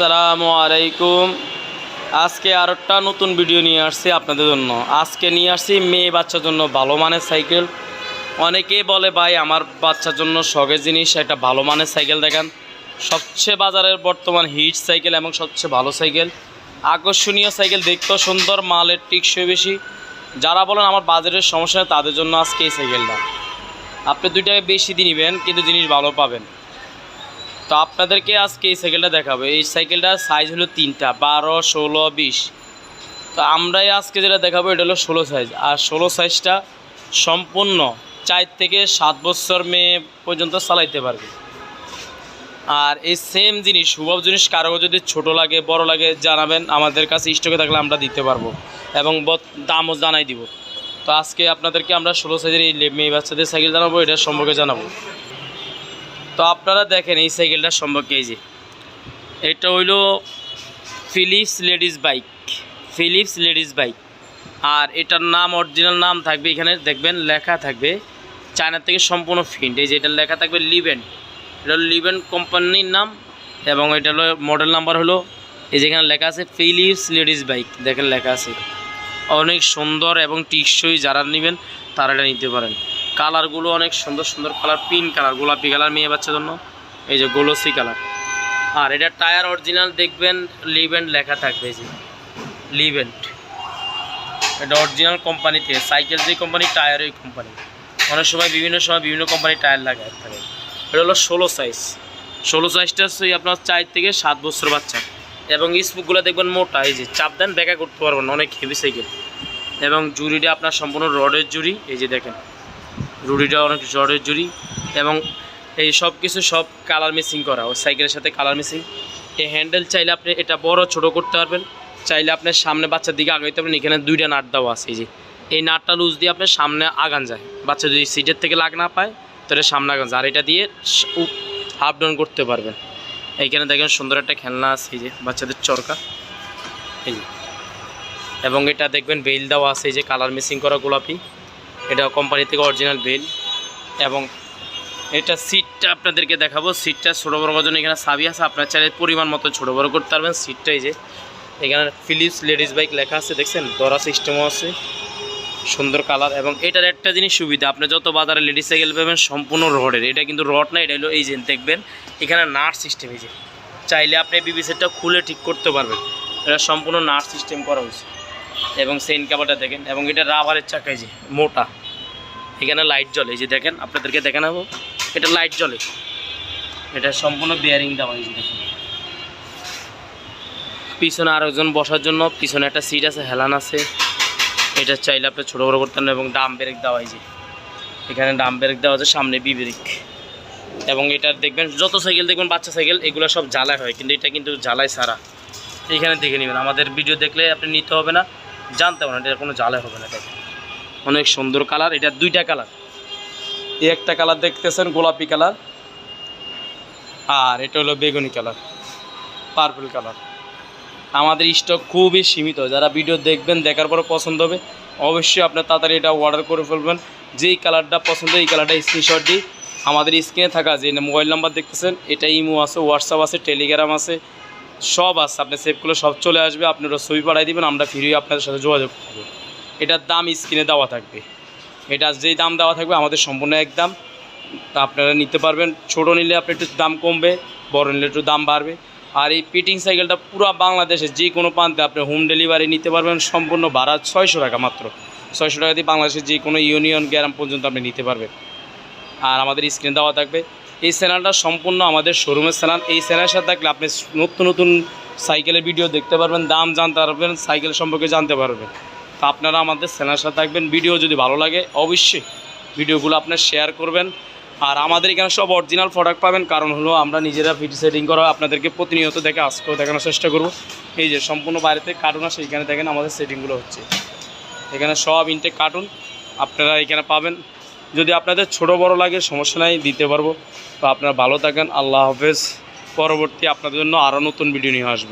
আসসালামু আলাইকুম। আজকে আর একটা নতুন ভিডিও নিয়ে আসছি আপনাদের জন্য। আজকে নিয়ে আসছি মেয়ে বাচ্চার জন্য ভালো মানের সাইকেল। অনেকেই বলে, ভাই, আমার বাচ্চার জন্য শখের জিনিস একটা ভালো মানের সাইকেল দেখান। সবচেয়ে বাজারের বর্তমান হিট সাইকেল এবং সবচেয়ে ভালো সাইকেল। আকর্ষণীয় সাইকেল দেখতেও সুন্দর, মালের টিকসই বেশি। যারা বলেন, আমার বাজারের সমস্যা তাদের জন্য আজকে এই সাইকেলটা। আপনি দুই টাকা বেশি দিয়ে নেবেন, কিন্তু জিনিস ভালো পাবেন। তো আপনাদেরকে আজকে এই সাইকেলটা দেখাবো। এই সাইকেলটার সাইজ হলো তিনটা, বারো, ষোলো, বিশ। তো আমরাই আজকে যেটা দেখাবো, এটা হলো ষোলো সাইজ আর ষোলো সাইজটা সম্পূর্ণ চার থেকে সাত বছর মেয়ে পর্যন্ত চালাইতে পারবে। আর এই সেম জিনিস সুভব জিনিস কারও যদি ছোট লাগে, বড় লাগে, জানাবেন। আমাদের কাছে স্টকে থাকলে আমরা দিতে পারব এবং দামও জানাই দিব। তো আজকে আপনাদেরকে আমরা ষোলো সাইজের এই মেয়ে বাচ্চাদের সাইকেল জানাব এটার সম্পর্কে জানাব। তো আপনারা দেখেন এই সাইকেলটা সম্পর্কে এই যে। এটা হইল Philips ladies bike Philips ladies bike আর এটার নাম অরিজিনাল নাম থাকবে এখানে, দেখবেন লেখা থাকবে চায়না থেকে সম্পূর্ণ ফিন্ট এই যে এটার লেখা থাকবে লিভেন এটা হলো লিভেন্ট কোম্পানির নাম এবং এটা হলো মডেল নাম্বার হলো, এই যেখানে লেখা আছে ফিলিপস লেডিস বাইক দেখেন লেখা আছে। অনেক সুন্দর এবং টিকসই যারা নেবেন, তারা এটা নিতে পারেন। কালারগুলো অনেক সুন্দর সুন্দর কালার, পিঙ্ক কালার, গোলাপি কালার মেয়ে বাচ্চার জন্য। এই যে গোলসি কালার। আর এটা টায়ার অরিজিনাল দেখবেন, লিভেন্ট লেখা থাকবে এই যে। লিভেন্ট। এটা অরিজিনাল কোম্পানি থেকে, সাইকেল যে কোম্পানি, টায়ার ওই কোম্পানি। অনেক সময়, বিভিন্ন সময় বিভিন্ন কোম্পানির টায়ার লাগায় থাকে এটা হলো ষোলো সাইজ ষোলো সাইজটা হচ্ছে আপনার চার থেকে সাত বছর বাচ্চা। এবং স্পুকগুলো দেখবেন মোটা, এই যে চাপ দেন ব্যাকা করতে পারবেন অনেক হেভি সাইকেল এবং জুড়িটা আপনার সম্পূর্ণ রডের জুড়ি, এই যে দেখেন। রুডিটা অনেক রডের জুড়ি এবং এই সব কিছু সব কালার মিসিং করা, ওই সাইকেলের সাথে কালার মিসিং। এই হ্যান্ডেল চাইলে আপনি এটা বড় ছোট করতে পারবেন, চাইলে আপনার সামনে বাচ্চার দিকে আগাইতে পারবেন, এখানে দুইটা নাট দেওয়া আছে, এই যে। এই নাটটা লুজ দিয়ে আপনার সামনে আগান যায়, বাচ্চা যদি সিটের থেকে লাগ না পায় তো এটা সামনে আগান যায়। আর এটা দিয়ে আপ ডাউন করতে পারবেন। এইখানে দেখেন সুন্দর একটা খেলনা আছে যে বাচ্চাদের চরকা, এই এবং এটা দেখবেন বেল দেওয়া আছে, এই যে কালার মিসিং করা গোলাপি। এটা কোম্পানি থেকে অরিজিনাল বেল এবং এটা সিটটা আপনাদেরকে দেখাবো। সিটটা ছোটো বড় করার জন্য এখানে সাবি আছে। আপনার চাইলে পরিমাণ মতো ছোটো বড় করতে পারবেন। সিটটা এই যে, এখানে ফিলিপস লেডিস বাইক লেখা আছে, দেখছেন? দরা সিস্টেমও আছে। সুন্দর কালার এবং এটার একটা জিনিস সুবিধা, আপনি যত বাজারে লেডিস সাইকেল পাবেন, সম্পূর্ণ রডের এটা কিন্তু রড না, এটা হলো এই যে, দেখবেন, এখানে নাট সিস্টেম এই যে। চাইলে আপনি বিবি সেটটা খুলে ঠিক করতে পারবেন। এটা সম্পূর্ণ নাট সিস্টেম করা হয়েছে। এবং সেন কাবারটা দেখেন, এবং এটা রাবারের চাকা এই যে, মোটা। এখানে লাইট জ্বলে যে দেখেন, আপনাদেরকে দেখানো এটা লাইট জ্বলে। এটা সম্পূর্ণ বিয়ারিং দেওয়া যে দেখেন। পিছনে আরেকজন বসার জন্য, পিছনে একটা সিট আছে, হেলান আছে। এটা চাইলে আপনি ছোটো বড়ো করতে পারেন এবং ডাম ব্রেক দেওয়া যে। এখানে ডাম ব্রেক দেওয়া আছে, সামনে বি ব্রেক এবং এটা দেখবেন, যত সাইকেল দেখবেন, বাচ্চা সাইকেল এগুলো সব জ্বালায় হয়, কিন্তু এটা কিন্তু জ্বালায় সারা। এখানে দেখে নেবেন। আমাদের ভিডিও দেখলে আপনি নিতে হবে না, জানতে হবে না, এটা কোনো জ্বালায় হবে না দেখেন অনেক সুন্দর কালার, এটা দুইটা কালার। এই একটা কালার দেখতেছেন, গোলাপি কালার। আর এটা হলো বেগুনি কালার পার্পল কালার। আমাদের স্টক খুবই সীমিত, যারা ভিডিও দেখবেন, দেখার পরে পছন্দ হবে, অবশ্যই আপনার তাড়াতাড়ি এটা অর্ডার করে ফেলবেন। যেই কালারটা পছন্দ, এই কালারটা স্ক্রিনশট দিই। আমাদের স্ক্রিনে থাকা যে মোবাইল নাম্বার দেখতেছেন, এটা ইমো আছে হোয়াটসঅ্যাপ আছে টেলিগ্রাম আছে, সব আছে, আপনি সেভ করলে সব চলে আসবে, আপনারা ছবি পাঠাই দিবেন, আমরা ফ্রি আপনাদের সাথে যোগাযোগ করব। এটার দাম স্ক্রিনে দেওয়া থাকবে। এটা যেই দাম দেওয়া থাকবে, আমাদের সম্পূর্ণ এক দাম। তা আপনারা নিতে পারবেন। ছোটো নিলে আপনি একটু দাম কমবে, বড় নিলে একটু দাম বাড়বে। আর এই পিটিং সাইকেলটা পুরো বাংলাদেশে যে কোনো প্রান্তে আপনি হোম ডেলিভারি নিতে পারবেন, সম্পূর্ণ ভাড়া ছয়শো টাকা মাত্র। ছয়শো টাকা দিয়ে বাংলাদেশের যে কোনো ইউনিয়ন গ্রাম পর্যন্ত আপনি নিতে পারবেন। আর আমাদের স্ক্রিন দেওয়া থাকবে। এই চ্যানেলটা সম্পূর্ণ আমাদের শোরুমের চ্যানেল এই চ্যানেলের সাথে থাকলে আপনি নতুন নতুন সাইকেলের ভিডিও দেখতে পারবেন, দাম জানতে পারবেন সাইকেল সম্পর্কে জানতে পারবেন। তা আপনারা আমাদের চ্যানেলের সাথে থাকবেন। ভিডিও যদি ভালো লাগে, অবশ্যই ভিডিওগুলো আপনার শেয়ার করবেন। আর আমাদের এখানে সব অরিজিনাল প্রোডাক্ট পাবেন, কারণ হলো আমরা নিজেরা ভিডিও সেটিং করা আপনাদেরকে প্রতিনিয়ত দেখে, আজকেও দেখানোর চেষ্টা করব। এই যে সম্পূর্ণ বাইরেতে কার্টুন আছে, এখানে দেখেন আমাদের সেটিংগুলো হচ্ছে। এখানে সব ইনটেক কার্টুন আপনারা এখানে পাবেন। যদি আপনাদের ছোট, বড় লাগে, সমস্যা নাই, দিতে পারব। তো আপনারা ভালো থাকেন, আল্লাহ হাফেজ। পরবর্তী আপনাদের জন্য আরও নতুন ভিডিও নিয়ে আসব।